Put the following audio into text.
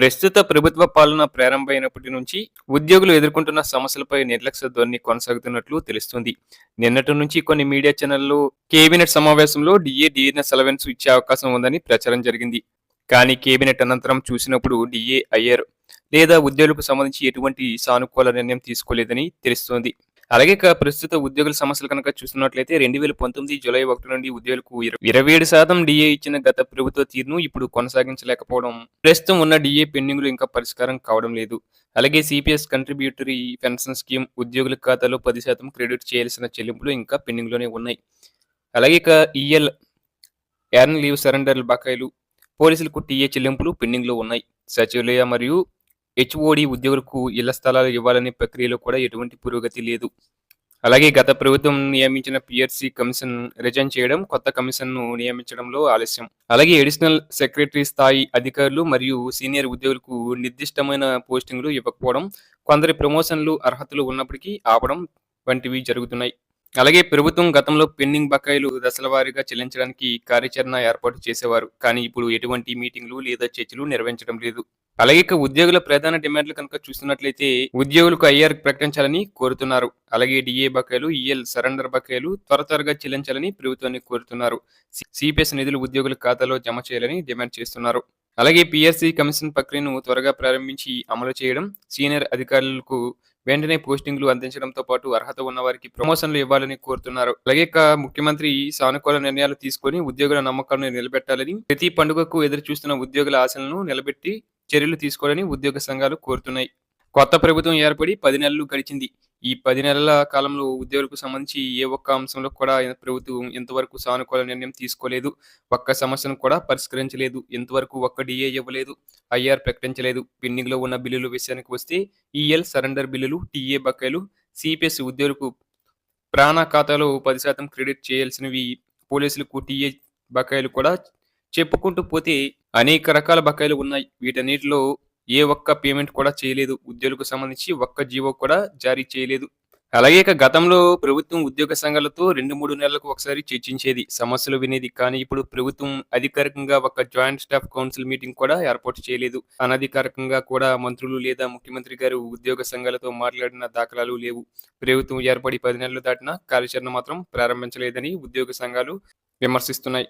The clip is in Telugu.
ప్రస్తుత ప్రభుత్వ పాలన ప్రారంభమైనప్పటి నుంచి ఉద్యోగులు ఎదుర్కొంటున్న సమస్యలపై నిర్లక్ష్య ధోరణి కొనసాగుతున్నట్లు తెలుస్తుంది. నిన్నటి నుంచి కొన్ని మీడియా ఛానళ్ళు కేబినెట్ సమావేశంలో డిఏ డిఎన్ఎస్ అలవెన్స్ ఇచ్చే అవకాశం ఉందని ప్రచారం జరిగింది. కానీ కేబినెట్ అనంతరం చూసినప్పుడు డిఏ అయ్యారు. లేదా ఉద్యోగులకు సంబంధించి ఎటువంటి సానుకూల నిర్ణయం తీసుకోలేదని తెలుస్తోంది. అలాగే ప్రస్తుత ఉద్యోగుల సమస్యలు కనుక చూస్తున్నట్లయితే రెండు వేల పంతొమ్మిది జూలై ఒకటి నుండి ఉద్యోగులకు ఇరవై ఏడు శాతం డిఏ ఇచ్చిన గత ప్రభుత్వ తీరును ఇప్పుడు కొనసాగించలేకపోవడం ప్రస్తుతం ఉన్న డిఏ పెండింగ్లు ఇంకా పరిష్కారం కావడం లేదు. అలాగే సిపిఎస్ కంట్రిబ్యూటరీ పెన్షన్ స్కీమ్ ఉద్యోగుల ఖాతాలో పది శాతం క్రెడిట్ చేయాల్సిన చెల్లింపులు ఇంకా పెండింగ్లోనే ఉన్నాయి. అలాగే ఇక ఈఎల్ ఎర్న్ లీవ్ సరెండర్ బకాయిలు పోలీసులకు టీఏ చెల్లింపులు పెండింగ్లో ఉన్నాయి. సచివాలయ మరియు హెచ్ఓడి ఉద్యోగులకు ఇళ్ళ స్థలాలు ఇవ్వాలనే ప్రక్రియలో కూడా ఎటువంటి పురోగతి లేదు. అలాగే గత ప్రభుత్వం నియమించిన పిఆర్సి కమిషన్ రిజైన్ చేయడం కొత్త కమిషన్ను నియమించడంలో ఆలస్యం. అలాగే అడిషనల్ సెక్రటరీ స్థాయి అధికారులు మరియు సీనియర్ ఉద్యోగులకు నిర్దిష్టమైన పోస్టింగ్లు ఇవ్వకపోవడం కొందరి ప్రమోషన్లు అర్హతలు ఉన్నప్పటికీ ఆపడం వంటివి జరుగుతున్నాయి. అలాగే ప్రభుత్వం గతంలో పెండింగ్ బకాయిలు దశల వారీగా చెల్లించడానికి కార్యాచరణ ఏర్పాటు చేసేవారు. కానీ ఇప్పుడు ఎటువంటి మీటింగ్లు లేదా చర్చలు నిర్వహించడం లేదు. అలాగే ఇక ఉద్యోగుల ప్రధాన డిమాండ్లు కనుక చూస్తున్నట్లయితే ఉద్యోగులకు ఐఆర్ ప్రకటించాలని కోరుతున్నారు. అలాగే డిఏ బకాయిలు ఈఎల్ సరెండర్ బకాయిలు త్వర త్వరగా చెల్లించాలని ప్రభుత్వాన్ని కోరుతున్నారు. సిపిఎస్ నిధులు ఉద్యోగుల ఖాతాలో జమ చేయాలని డిమాండ్ చేస్తున్నారు. అలాగే పిఎస్సి కమిషన్ ప్రక్రియను త్వరగా ప్రారంభించి అమలు చేయడం సీనియర్ అధికారులకు వెంటనే పోస్టింగ్లు అందించడంతో పాటు అర్హత ఉన్న వారికి ప్రమోషన్లు ఇవ్వాలని కోరుతున్నారు. అలాగే ముఖ్యమంత్రి సానుకూల నిర్ణయాలు తీసుకొని ఉద్యోగుల నమ్మకాలను నిలబెట్టాలని ప్రతి పండుగకు ఎదురు చూస్తున్న ఉద్యోగుల ఆశలను నిలబెట్టి చర్యలు తీసుకోవాలని ఉద్యోగ సంఘాలు కోరుతున్నాయి. కొత్త ప్రభుత్వం ఏర్పడి పది నెలలు గడిచింది. ఈ పది నెలల కాలంలో ఉద్యోగులకు సంబంధించి ఏ ఒక్క అంశంలో కూడా ప్రభుత్వం ఇంతవరకు సానుకూల నిర్ణయం తీసుకోలేదు ఒక్క సమస్యను కూడా పరిష్కరించలేదు ఇంతవరకు ఒక్క డిఏ ఇవ్వలేదు ఐఆర్ ప్రకటించలేదు. పెండింగ్లో ఉన్న బిల్లుల విషయానికి వస్తే ఈఎల్ సరెండర్ బిల్లులు టీఏ బకాయిలు సిపిఎస్ ఉద్యోగులకు ప్రాణ ఖాతాలో పది శాతం క్రెడిట్ చేయాల్సినవి పోలీసులకు టీఏ బకాయిలు కూడా చెప్పుకుంటూ పోతే అనేక రకాల బకాయిలు ఉన్నాయి. వీటన్నిటిలో ఏ ఒక్క పేమెంట్ కూడా చేయలేదు. ఉద్యోగులకు సంబంధించి ఒక్క జీవో కూడా జారీ చేయలేదు. అలాగే ఇక గతంలో ప్రభుత్వం ఉద్యోగ సంఘాలతో రెండు మూడు నెలలకు ఒకసారి చర్చించేది. సమస్యలు వినేది కానీ ఇప్పుడు ప్రభుత్వం అధికారికంగా ఒక జాయింట్ స్టాఫ్ కౌన్సిల్ మీటింగ్ కూడా ఏర్పాటు చేయలేదు. అనధికారికంగా కూడా మంత్రులు లేదా ముఖ్యమంత్రి గారు ఉద్యోగ సంఘాలతో మాట్లాడిన దాఖలాలు లేవు. ప్రభుత్వం ఏర్పడి పది నెలలు దాటినా కార్యాచరణ మాత్రం ప్రారంభించలేదని ఉద్యోగ సంఘాలు విమర్శిస్తున్నాయి.